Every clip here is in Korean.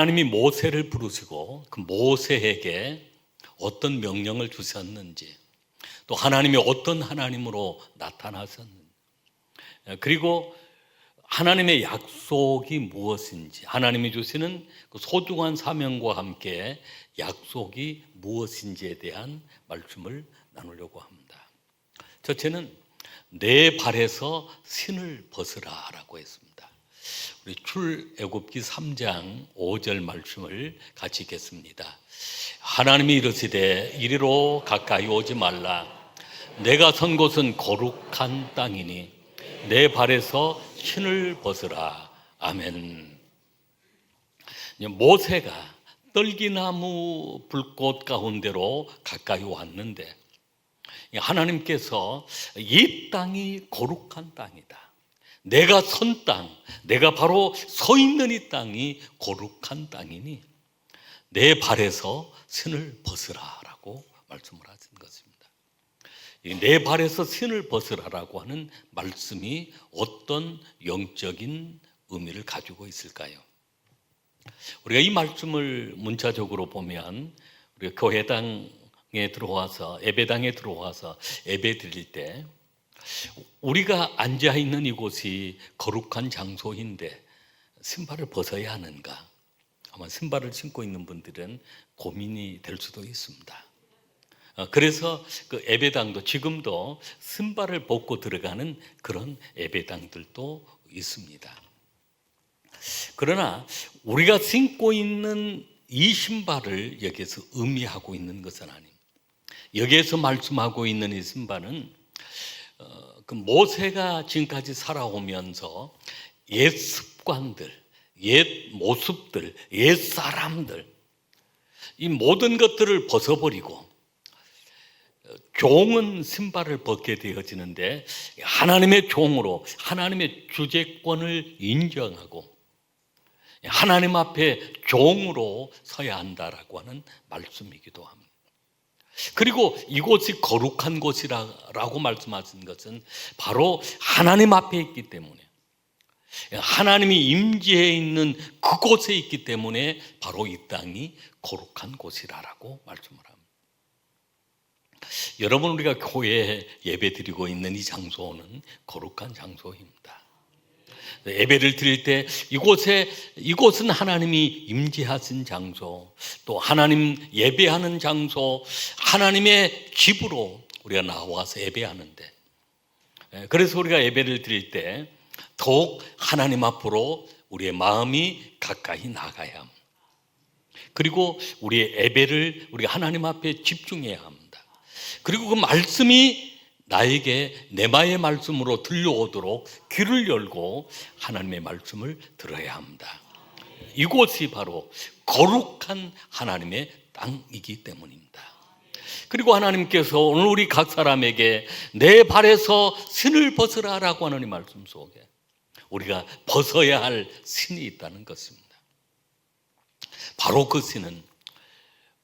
하나님이 모세를 부르시고 그 모세에게 어떤 명령을 주셨는지 또 하나님이 어떤 하나님으로 나타나셨는지 그리고 하나님의 약속이 무엇인지 하나님이 주시는 그 소중한 사명과 함께 약속이 무엇인지에 대한 말씀을 나누려고 합니다. 첫째는 내 발에서 신을 벗으라라고 했습니다. 우리 출애굽기 3장 5절 말씀을 같이 읽겠습니다. 하나님이 이르시되 이리로 가까이 오지 말라. 내가 선 곳은 거룩한 땅이니 내 발에서 신을 벗으라. 아멘. 모세가 떨기나무 불꽃 가운데로 가까이 왔는데 하나님께서 이 땅이 거룩한 땅이다. 내가 선 땅, 내가 바로 서 있는 이 땅이 거룩한 땅이니 내 발에서 신을 벗으라라고 말씀을 하신 것입니다. 내 발에서 신을 벗으라라고 하는 말씀이 어떤 영적인 의미를 가지고 있을까요? 우리가 이 말씀을 문자적으로 보면 우리가 교회당에 들어와서 예배당에 들어와서 예배 드릴 때 우리가 앉아 있는 이곳이 거룩한 장소인데 신발을 벗어야 하는가? 아마 신발을 신고 있는 분들은 고민이 될 수도 있습니다. 어, 그래서 그 예배당도 지금도 신발을 벗고 들어가는 그런 예배당들도 있습니다. 그러나 우리가 신고 있는 이 신발을 여기에서 의미하고 있는 것은 아닙니다. 여기에서 말씀하고 있는 이 신발은 어, 그 모세가 지금까지 살아오면서 옛 습관들, 옛 모습들, 옛 사람들 이 모든 것들을 벗어버리고 종은 신발을 벗게 되어지는데 하나님의 종으로 하나님의 주재권을 인정하고 하나님 앞에 종으로 서야 한다라고 하는 말씀이기도 합니다. 그리고 이곳이 거룩한 곳이라고 말씀하신 것은 바로 하나님 앞에 있기 때문에 하나님이 임재해 있는 그곳에 있기 때문에 바로 이 땅이 거룩한 곳이라고 말씀을 합니다. 여러분 우리가 교회에 예배 드리고 있는 이 장소는 거룩한 장소입니다. 예배를 드릴 때 이곳에 이곳은 하나님이 임재하신 장소, 또 하나님 예배하는 장소, 하나님의 집으로 우리가 나와서 예배하는데 그래서 우리가 예배를 드릴 때 더욱 하나님 앞으로 우리의 마음이 가까이 나가야 합니다. 그리고 우리의 예배를 우리가 하나님 앞에 집중해야 합니다. 그리고 그 말씀이 나에게 내마의 말씀으로 들려오도록 귀를 열고 하나님의 말씀을 들어야 합니다. 이곳이 바로 거룩한 하나님의 땅이기 때문입니다. 그리고 하나님께서 오늘 우리 각 사람에게 내 발에서 신을 벗으라라고 하는 이 말씀 속에 우리가 벗어야 할 신이 있다는 것입니다. 바로 그 신은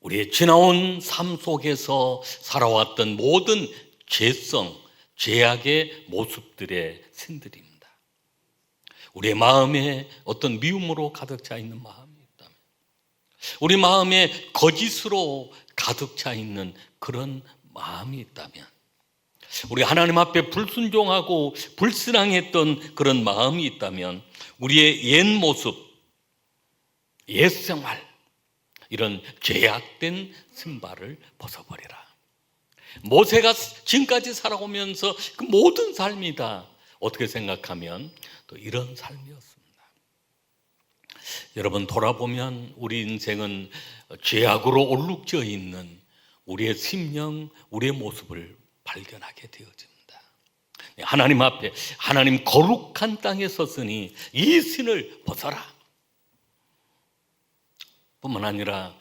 우리의 지나온 삶 속에서 살아왔던 모든 죄성, 죄악의 모습들의 신들입니다. 우리의 마음에 어떤 미움으로 가득 차 있는 마음이 있다면, 우리 마음에 거짓으로 가득 차 있는 그런 마음이 있다면, 우리 하나님 앞에 불순종하고 불신앙했던 그런 마음이 있다면, 우리의 옛 모습, 옛 생활, 이런 죄악된 신발을 벗어버리라. 모세가 지금까지 살아오면서 그 모든 삶이 다 어떻게 생각하면 또 이런 삶이었습니다. 여러분 돌아보면 우리 인생은 죄악으로 얼룩져 있는 우리의 심령, 우리의 모습을 발견하게 되어집니다. 하나님 앞에 하나님 거룩한 땅에 섰으니 이 신을 벗어라. 뿐만 아니라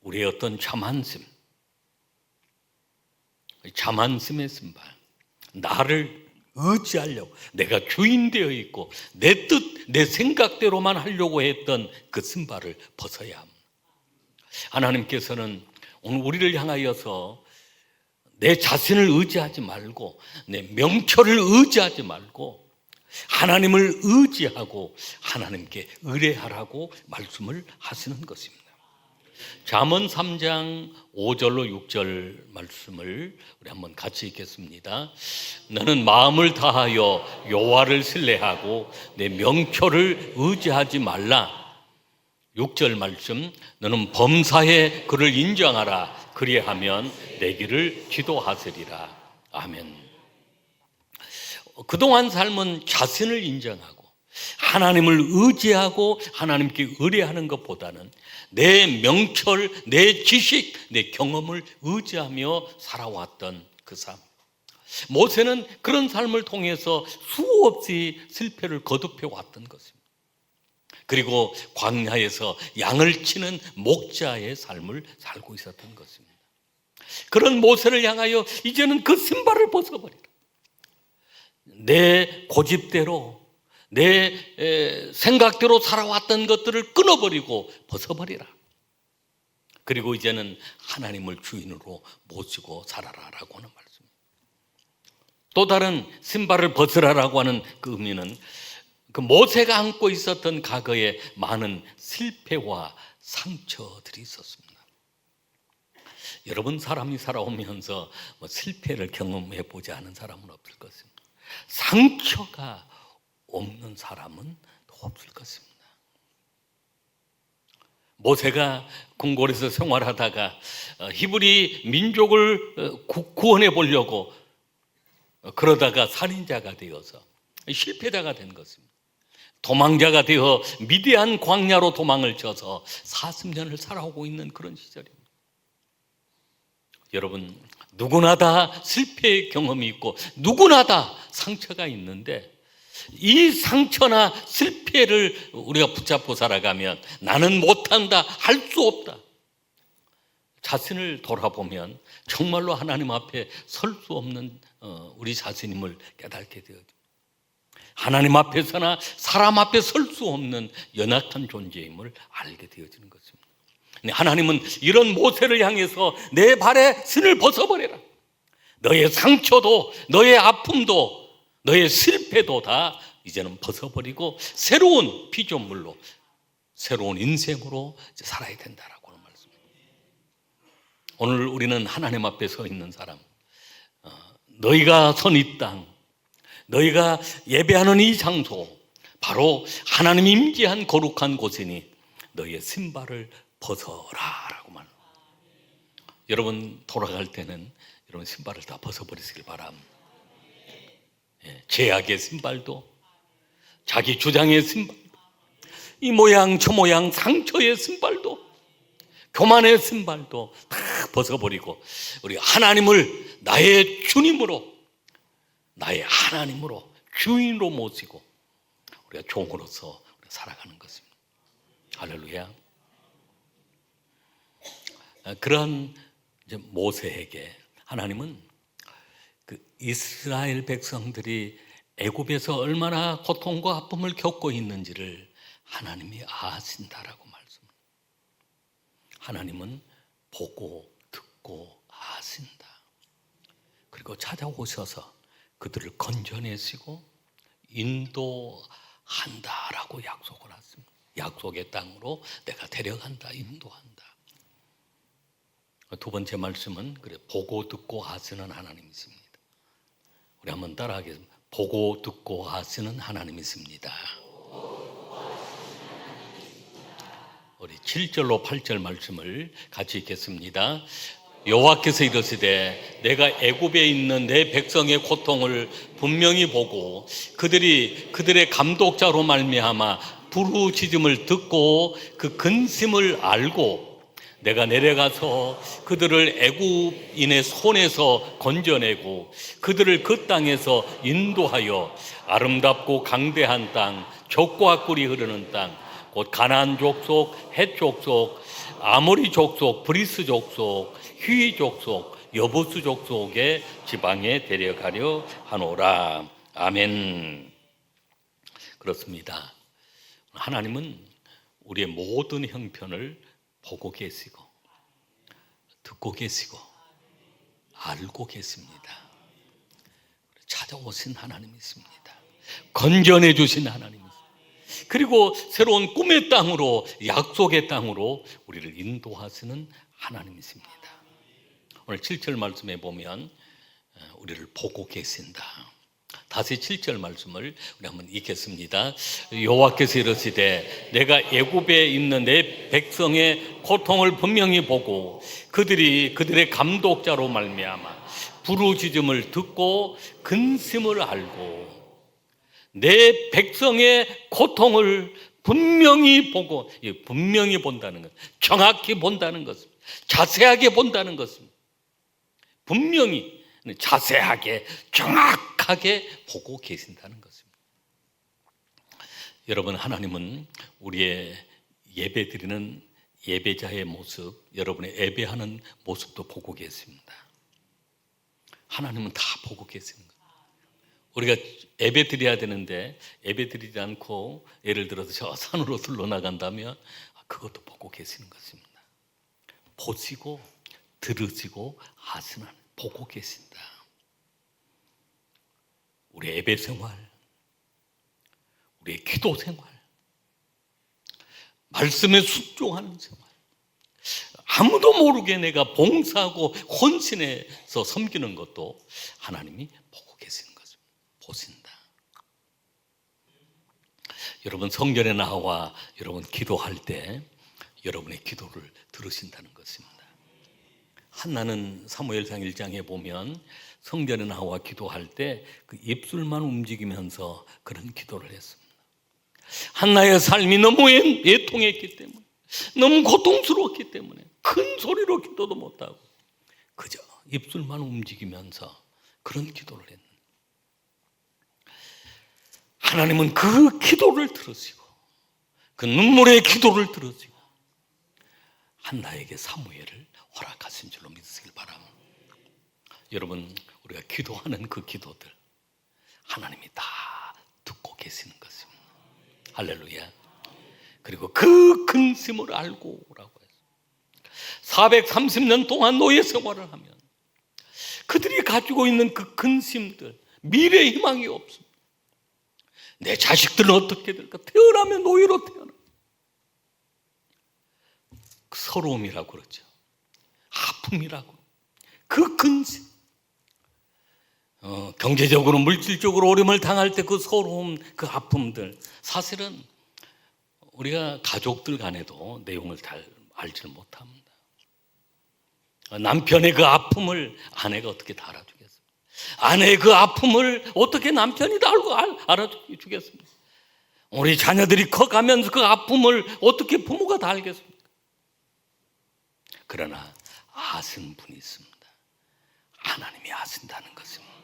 우리의 어떤 자만심, 자만심의 신발, 나를 의지하려고 내가 주인 되어 있고 내 뜻, 내 생각대로만 하려고 했던 그 신발을 벗어야 합니다. 하나님께서는 오늘 우리를 향하여서 내 자신을 의지하지 말고 내 명철을 의지하지 말고 하나님을 의지하고 하나님께 의뢰하라고 말씀을 하시는 것입니다. 잠언 3장 5절로 6절 말씀을 우리 한번 같이 읽겠습니다. 너는 마음을 다하여 여호와를 신뢰하고 내 명초를 의지하지 말라. 6절 말씀 너는 범사에 그를 인정하라. 그리하면 내 길을 지도하시리라. 아멘. 그동안 삶은 자신을 인정하고 하나님을 의지하고 하나님께 의뢰하는 것보다는 내 명철, 내 지식, 내 경험을 의지하며 살아왔던 그 삶. 모세는 그런 삶을 통해서 수없이 실패를 거듭해 왔던 것입니다. 그리고 광야에서 양을 치는 목자의 삶을 살고 있었던 것입니다. 그런 모세를 향하여 이제는 그 신발을 벗어버리라. 내 고집대로 내 에, 생각대로 살아왔던 것들을 끊어버리고 벗어버리라. 그리고 이제는 하나님을 주인으로 모시고 살아라라고 하는 말씀입니다. 또 다른 신발을 벗으라라고 하는 그 의미는 그 모세가 안고 있었던 과거에 많은 실패와 상처들이 있었습니다. 여러분 사람이 살아오면서 뭐 실패를 경험해 보지 않은 사람은 없을 것입니다. 상처가 없는 사람은 없을 것입니다. 모세가 궁궐에서 생활하다가 어, 히브리 민족을 어, 구- 구원해 보려고 어, 그러다가 살인자가 되어서 실패자가 된 것입니다. 도망자가 되어 미디안 광야로 도망을 쳐서 40년을 살아오고 있는 그런 시절입니다. 여러분 누구나 다 실패의 경험이 있고 누구나 다 상처가 있는데 이 상처나 실패를 우리가 붙잡고 살아가면 나는 못한다 할 수 없다 자신을 돌아보면 정말로 하나님 앞에 설 수 없는 어, 우리 자신임을 깨닫게 되어집니다. 하나님 앞에서나 사람 앞에 설 수 없는 연약한 존재임을 알게 되어지는 것입니다. 근데 하나님은 이런 모세를 향해서 내 발에 신을 벗어버려라. 너의 상처도, 너의 아픔도, 너의 실패도 다 이제는 벗어버리고 새로운 피조물로, 새로운 인생으로 살아야 된다라고 하는 말씀입니다. 오늘 우리는 하나님 앞에 서 있는 사람, 어, 너희가 선 이 땅, 너희가 예배하는 이 장소, 바로 하나님 임재한 거룩한 곳이니 너희의 신발을 벗어라라고 말. 여러분 돌아갈 때는 여러분 신발을 다 벗어버리시길 바랍니다. 예, 제약의 신발도, 자기 주장의 신발도, 이 모양 저 모양 상처의 신발도, 교만의 신발도 다 벗어버리고 우리 하나님을 나의 주님으로 나의 하나님으로 주인으로 모시고 우리가 종으로서 살아가는 것입니다. 할렐루야. 아, 이제 모세에게 하나님은 그 이스라엘 백성들이 애굽에서 얼마나 고통과 아픔을 겪고 있는지를 하나님이 아신다라고 말씀. 하나님은 보고 듣고 아신다. 그리고 찾아오셔서 그들을 건져내시고 인도한다라고 약속을 했습니다. 약속의 땅으로 내가 데려간다, 인도한다. 두 번째 말씀은 그래 보고 듣고 하시는 하나님이십니다. 우리 한번 따라하겠습니다. 보고 듣고 하시는 하나님이십니다. 우리 7절로 8절 말씀을 같이 읽겠습니다. 여호와께서 이르시되 내가 애굽에 있는 내 백성의 고통을 분명히 보고 그들이 그들의 감독자로 말미암아 부르짖음을 듣고 그 근심을 알고 내가 내려가서 그들을 애굽인의 손에서 건져내고 그들을 그 땅에서 인도하여 아름답고 강대한 땅 족과 꿀이 흐르는 땅 곧 가나안 족속, 헷 족속, 아모리 족속, 브리스 족속, 휘 족속, 여부스 족속의 지방에 데려가려 하노라. 아멘. 그렇습니다. 하나님은 우리의 모든 형편을 보고 계시고 듣고 계시고 알고 계십니다. 찾아오신 하나님이십니다. 건전해 주신 하나님이십니다. 그리고 새로운 꿈의 땅으로 약속의 땅으로 우리를 인도하시는 하나님이십니다. 오늘 7절 말씀에 보면 어, 우리를 보고 계신다. 다시 7절 말씀을 우리 한번 읽겠습니다. 여호와께서 이르시되 내가 애굽에 있는 내 백성의 고통을 분명히 보고 그들이 그들의 감독자로 말미암아 부르짖음을 듣고 근심을 알고 내 백성의 고통을 분명히 보고 이 분명히 본다는 것, 정확히 본다는 것, 자세하게 본다는 것입니다. 분명히 자세하게 정확하게 보고 계신다는 것입니다. 여러분 하나님은 우리의 예배 드리는 예배자의 모습, 여러분의 예배하는 모습도 보고 계십니다. 하나님은 다 보고 거예요. 우리가 예배 드려야 되는데 예배 드리지 않고 예를 들어서 저 산으로 들러 나간다면 그것도 보고 계시는 것입니다. 보시고 들으시고 하시는 보고 계신다. 우리 예배 생활, 우리의 기도 생활, 말씀에 순종하는 생활, 아무도 모르게 내가 봉사하고 헌신해서 섬기는 것도 하나님이 보고 계시는 거죠. 보신다. 여러분 성전에 나와 여러분 기도할 때 여러분의 기도를 들으신다는 것입니다. 한나는 사무엘상 1장에 보면 성전에 나와 기도할 때 그 입술만 움직이면서 그런 기도를 했습니다. 한나의 삶이 너무 애- 애통했기 때문에 너무 고통스러웠기 때문에 큰 소리로 기도도 못하고 그저 입술만 움직이면서 그런 기도를 했는데 하나님은 그 기도를 들으시고 그 눈물의 기도를 들으시고 한나에게 사무엘을 허락하신 줄로 믿으시길 바랍니다. 여러분 우리가 기도하는 그 기도들 하나님이 다 듣고 계시는 것입니다. 할렐루야. 그리고 그 근심을 알고 라고 했어요. 430년 동안 노예 생활을 하면 그들이 가지고 있는 그 근심들, 미래 희망이 없습니다. 내 자식들은 어떻게 될까? 태어나면 노예로 태어나. 그 서러움이라고 그러죠. 아픔이라고. 그 근심. 어, 경제적으로, 물질적으로 어려움을 당할 때 그 서러움, 그 아픔들. 사실은 우리가 가족들 간에도 내용을 잘 알지를 못합니다. 남편의 그 아픔을 아내가 어떻게 다 알아주겠습니까? 아내의 그 아픔을 어떻게 남편이 다 알고 알, 알아주겠습니까? 우리 자녀들이 커가면서 그 아픔을 어떻게 부모가 다 알겠습니까? 그러나 아신 분이 있습니다. 하나님이 아신다는 것입니다.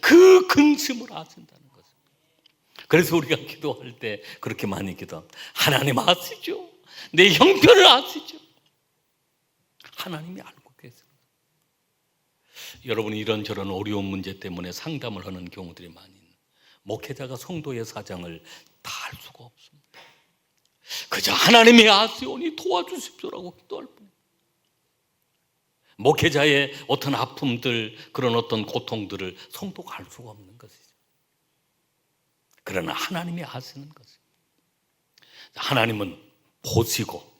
그 근심을 아신다는 것입니다. 그래서 우리가 기도할 때 그렇게 많이 기도합니다. 하나님 아시죠? 내 형편을 아시죠? 하나님이 알고 계세요. 여러분이 이런저런 어려운 문제 때문에 상담을 하는 경우들이 많이 목회자가 성도의 사정을 다 알 수가 없습니다. 그저 하나님이 아시오니 도와주십시오라고 기도할 뿐. 목회자의 어떤 아픔들 그런 어떤 고통들을 성도가 알 수가 없는 것이죠. 그러나 하나님이 아시는 것이죠. 하나님은 보시고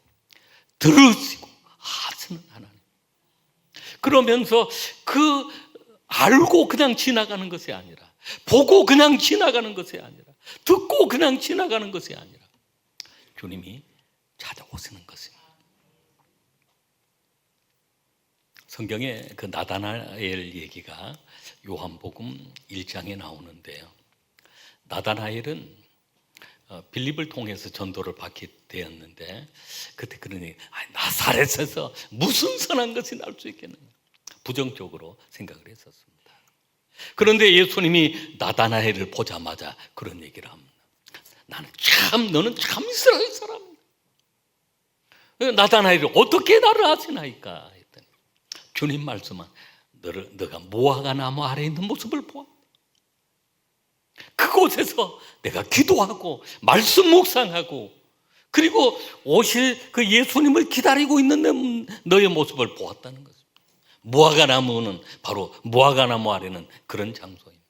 들으시고 아시는 하나님. 그러면서 그 알고 그냥 지나가는 것이 아니라 보고 그냥 지나가는 것이 아니라 듣고 그냥 지나가는 것이 아니라 주님이 찾아오시는 것입니다. 성경에 그 나다나엘 얘기가 요한복음 1장에 나오는데요. 나다나엘은 어, 빌립을 통해서 전도를 받게 되었는데 그때 그러니 아, 나사렛에서 무슨 선한 것이 날 수 있겠느냐 부정적으로 생각을 했었습니다. 그런데 예수님이 나다나엘을 보자마자 그런 얘기를 합니다. 나는 참 너는 참 이스라엘 사람이다. 나다나엘이 어떻게 나를 아시나이까 주님 말씀은 너를 너가 무화과 나무 아래 있는 모습을 보아. 그곳에서 내가 기도하고 말씀 묵상하고 그리고 오실 그 예수님을 기다리고 있는 내- 너의 모습을 보았다는 것입니다. 무화과 나무는 바로 무화과 나무 아래는 그런 장소입니다.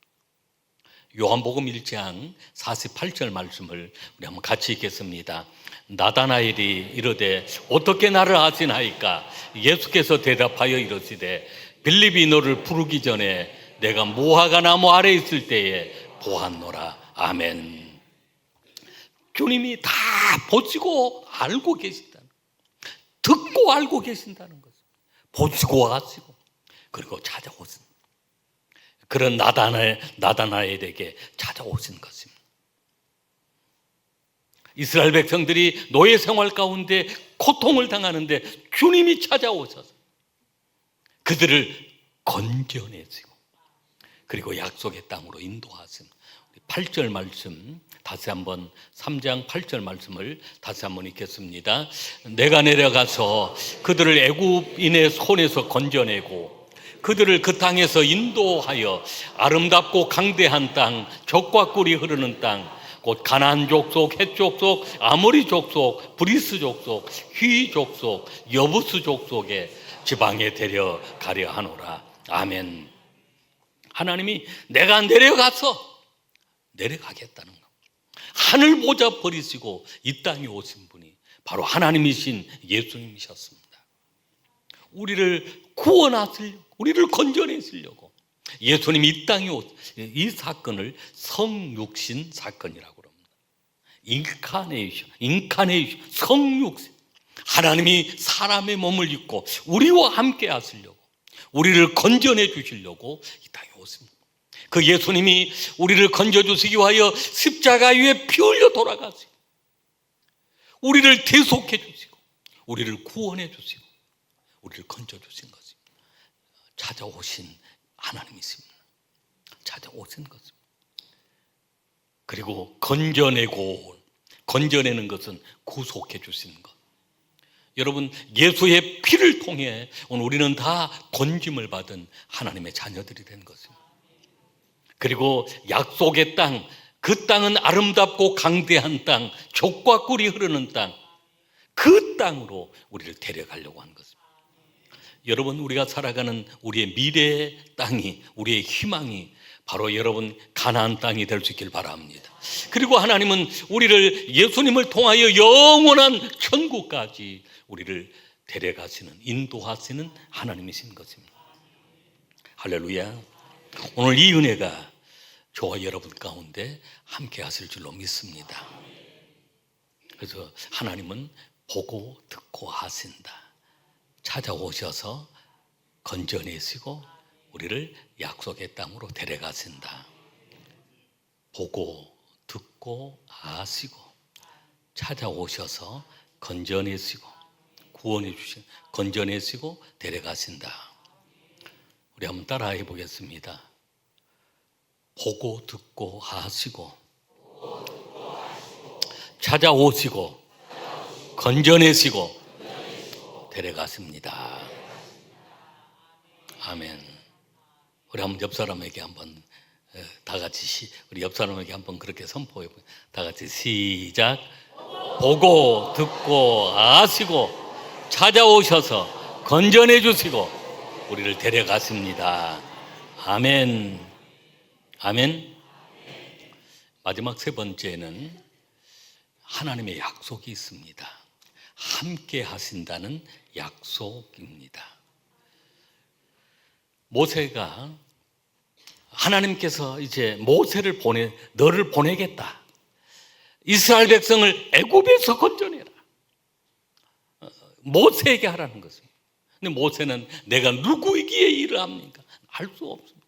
요한복음 1장 48절 말씀을 우리 한번 같이 읽겠습니다. 나다나엘이 이르되 어떻게 나를 아시나이까 예수께서 대답하여 이르시되 빌립이 너를 부르기 전에 내가 무화과 나무 아래 있을 때에 보았노라. 아멘. 주님이 다 보시고 알고 계신다는 듣고 알고 계신다는 것을 보시고 아시고 그리고 찾아오신 그런 나다나, 나다나엘에게 찾아오신 것입니다. 이스라엘 백성들이 노예 생활 가운데 고통을 당하는데 주님이 찾아오셔서 그들을 건져내시고 그리고 약속의 땅으로 인도하신 8절 말씀 다시 한번 3장 8절 말씀을 다시 한번 읽겠습니다. 내가 내려가서 그들을 애굽인의 손에서 건져내고 그들을 그 땅에서 인도하여 아름답고 강대한 땅, 적과 꿀이 흐르는 땅, 곧 가나안 족속, 헷 족속, 아모리 족속, 브리스 족속, 휘 족속, 여부스 족속의 지방에 데려가려 하노라. 아멘. 하나님이 내가 내려가서 내려가겠다는 거. 하늘 보자 버리시고 이 땅에 오신 분이 바로 하나님이신 예수님이셨습니다. 우리를 구원하시려고, 우리를 건져내시려고 예수님이 이 땅에 오이 사건을 성육신 사건이라고. 인카네이션, 인카네이션, 성육신. 하나님이 사람의 몸을 입고 우리와 함께 하시려고 우리를 건져내 주시려고 이 땅에 오십니다. 그 예수님이 우리를 건져주시기 위하여 십자가 위에 피 흘려 돌아가시고 우리를 대속해 주시고 우리를 구원해 주시고 우리를 건져주신 것입니다. 찾아오신 하나님이십니다. 찾아오신 것입니다. 그리고 건져내고 건져내는 것은 구속해 주시는 것. 여러분 예수의 피를 통해 오늘 우리는 다 건짐을 받은 하나님의 자녀들이 된 것입니다. 그리고 약속의 땅, 그 땅은 아름답고 강대한 땅, 족과 꿀이 흐르는 땅, 그 땅으로 우리를 데려가려고 하는 것입니다. 여러분, 우리가 살아가는 우리의 미래의 땅이, 우리의 희망이 바로 여러분 가나안 땅이 될 수 있길 바랍니다. 그리고 하나님은 우리를 예수님을 통하여 영원한 천국까지 우리를 데려가시는 인도하시는 하나님이신 것입니다. 할렐루야. 오늘 이 은혜가 저와 여러분 가운데 함께 하실 줄로 믿습니다. 그래서 하나님은 보고 듣고 하신다. 찾아오셔서 건져내시고 우리를 약속의 땅으로 데려가신다. 보고 듣고 아시고 찾아오셔서 건져내시고 구원해 주신 건져내시고 데려가신다. 우리 한번 따라해 보겠습니다. 보고 듣고 하시고 찾아오시고 건져내시고 데려갔습니다. 아멘. 우리 한번 옆 사람에게 한번 어, 다 같이 시, 우리 옆 사람에게 한번 그렇게 선포해 보. 다 같이 시작. 보고 듣고 아시고 찾아오셔서 건져내 주시고 우리를 데려갔습니다. 아멘. 아멘. 마지막 세 번째는 하나님의 약속이 있습니다. 함께 하신다는 약속입니다. 모세가 하나님께서 이제 모세를 보내 너를 보내겠다. 이스라엘 백성을 애굽에서 건져내라. 어, 모세에게 하라는 것입니다. 근데 모세는 내가 누구이기에 일을 합니까? 알 수 없습니다.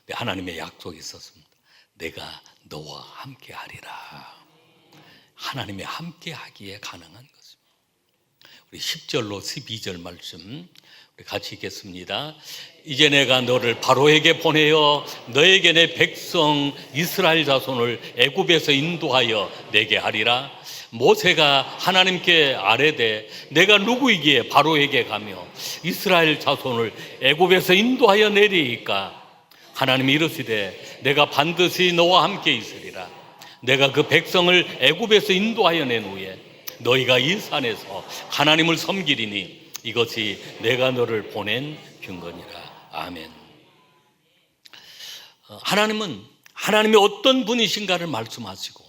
근데 하나님의 약속이 있었습니다. 내가 너와 함께 하리라. 하나님의 함께 하기에 가능한 것입니다. 우리 10절로 12절 말씀 같이 읽겠습니다. 이제 내가 너를 바로에게 보내어 너에게 내 백성 이스라엘 자손을 애굽에서 인도하여 내게 하리라. 모세가 하나님께 아뢰되 내가 누구이기에 바로에게 가며 이스라엘 자손을 애굽에서 인도하여 내리이까 하나님이 이르시되 내가 반드시 너와 함께 있으리라. 내가 그 백성을 애굽에서 인도하여 낸 후에 너희가 이 산에서 하나님을 섬기리니 이것이 내가 너를 보낸 증거니라. 아멘. 어, 하나님은 하나님이 어떤 분이신가를 말씀하시고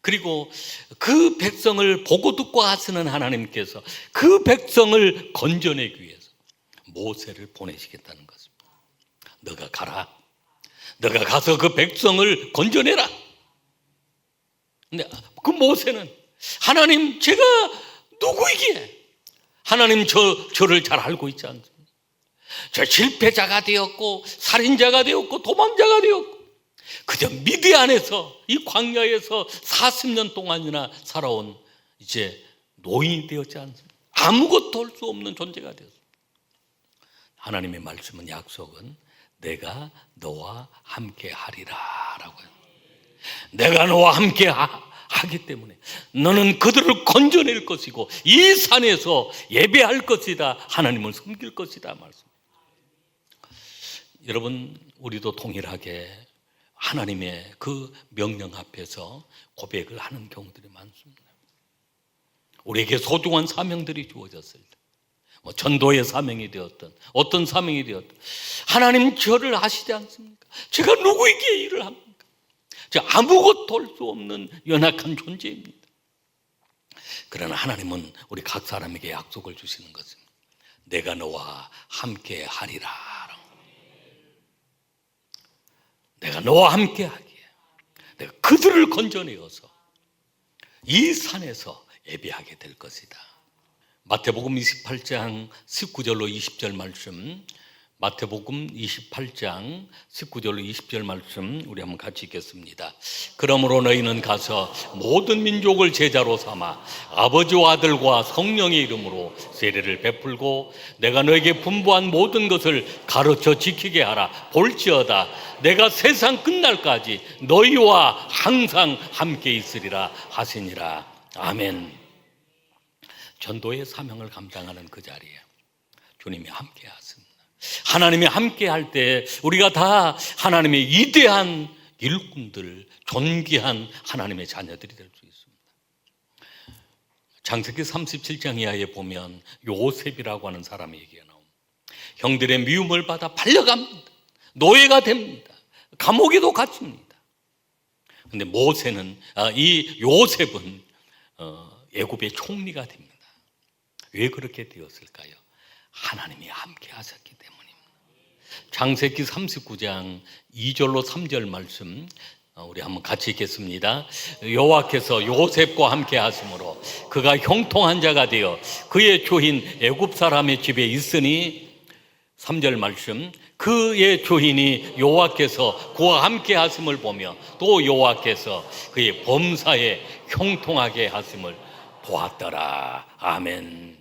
그리고 그 백성을 보고 듣고 하시는 하나님께서 그 백성을 건져내기 위해서 모세를 보내시겠다는 것입니다. 너가 가라. 너가 가서 그 백성을 건져내라. 근데 그 모세는 하나님 제가 누구이기에 하나님 저 저를 잘 알고 있지 않습니까? 저 실패자가 되었고 살인자가 되었고 도망자가 되었고 그저 미디안에서 이 광야에서 40년 동안이나 살아온 이제 노인이 되었지 않습니까? 아무것도 할 수 없는 존재가 되었습니다. 하나님의 말씀은 약속은 내가 너와 함께 하리라 라고 해요. 내가 너와 함께 하, 기 때문에 너는 그들을 건져낼 것이고 이 산에서 예배할 것이다. 하나님을 섬길 것이다 말씀. 여러분 우리도 동일하게 하나님의 그 명령 앞에서 고백을 하는 경우들이 많습니다. 우리에게 소중한 사명들이 주어졌을 때, 뭐 전도의 사명이 되었던 어떤 사명이 되었던 하나님 저를 아시지 않습니까? 제가 누구에게 일을 합니까? 아무것도 할 수 없는 연약한 존재입니다. 그러나 하나님은 우리 각 사람에게 약속을 주시는 것입니다. 내가 너와 함께 하리라. 내가 너와 함께 하기에 내가 그들을 건져내어서 이 산에서 예배하게 될 것이다. 마태복음 28장 19절로 20절 말씀 마태복음 28장 19절로 20절 말씀 우리 한번 같이 읽겠습니다. 그러므로 너희는 가서 모든 민족을 제자로 삼아 아버지와 아들과 성령의 이름으로 세례를 베풀고 내가 너에게 분부한 모든 것을 가르쳐 지키게 하라. 볼지어다 내가 세상 끝날까지 너희와 항상 함께 있으리라 하시니라. 아멘. 전도의 사명을 감당하는 그 자리에 주님이 함께 하십니다. 하나님이 함께 할 때 우리가 다 하나님의 이대한 일꾼들, 존귀한 하나님의 자녀들이 될 수 있습니다. 장세기 37장 이하에 보면 요셉이라고 하는 사람의 얘기가 나옵니다. 형들의 미움을 받아 팔려갑니다. 노예가 됩니다. 감옥에도 갇힙니다. 근데 모세는 아, 이 요셉은 어, 애굽의 총리가 됩니다. 왜 그렇게 되었을까요? 하나님이 함께 하셨기 때문입니다. 장세기 39장 2절로 3절 말씀 어, 우리 한번 같이 읽겠습니다. 여호와께서 요셉과 함께 하심으로 그가 형통한 자가 되어 그의 조인 애굽 사람의 집에 있으니 3절 말씀 그의 조인이 여호와께서 그와 함께 하심을 보며 또 여호와께서 그의 범사에 형통하게 하심을 보았더라. 아멘.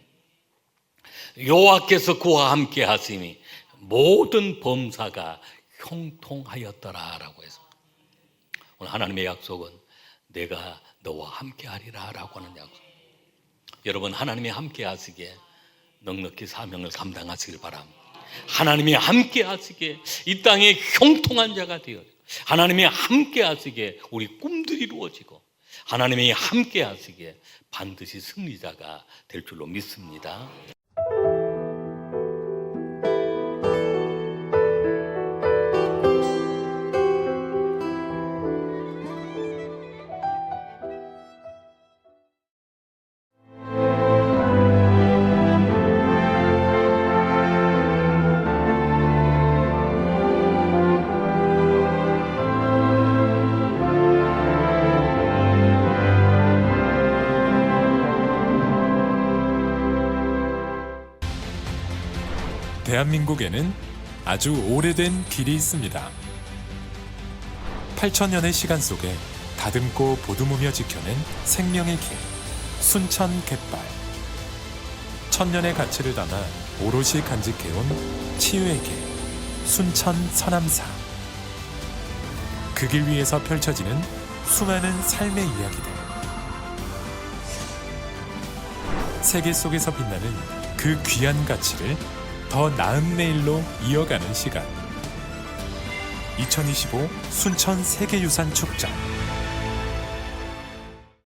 여호와께서 그와 함께 하시니 모든 범사가 형통하였더라라고 해서 오늘 하나님의 약속은 내가 너와 함께 하리라라고 하는 약속. 여러분 하나님이 함께 하시기에 넉넉히 사명을 감당하시길 바랍니다. 하나님이 함께 하시기에 이 땅에 형통한 자가 되어 하나님이 함께 하시기에 우리 꿈들이 이루어지고 하나님이 함께 하시기에 반드시 승리자가 될 줄로 믿습니다. 대한민국에는 아주 오래된 길이 있습니다. 8천년의 시간 속에 다듬고 보듬으며 지켜낸 생명의 길, 순천 갯발. 천년의 가치를 담아 오롯이 간직해온 치유의 길, 순천 서남사. 그 길 위에서 펼쳐지는 수많은 삶의 이야기들. 세계 속에서 빛나는 그 귀한 가치를 더 나은 내일로 이어가는 시간. 2025 순천 세계유산 축전.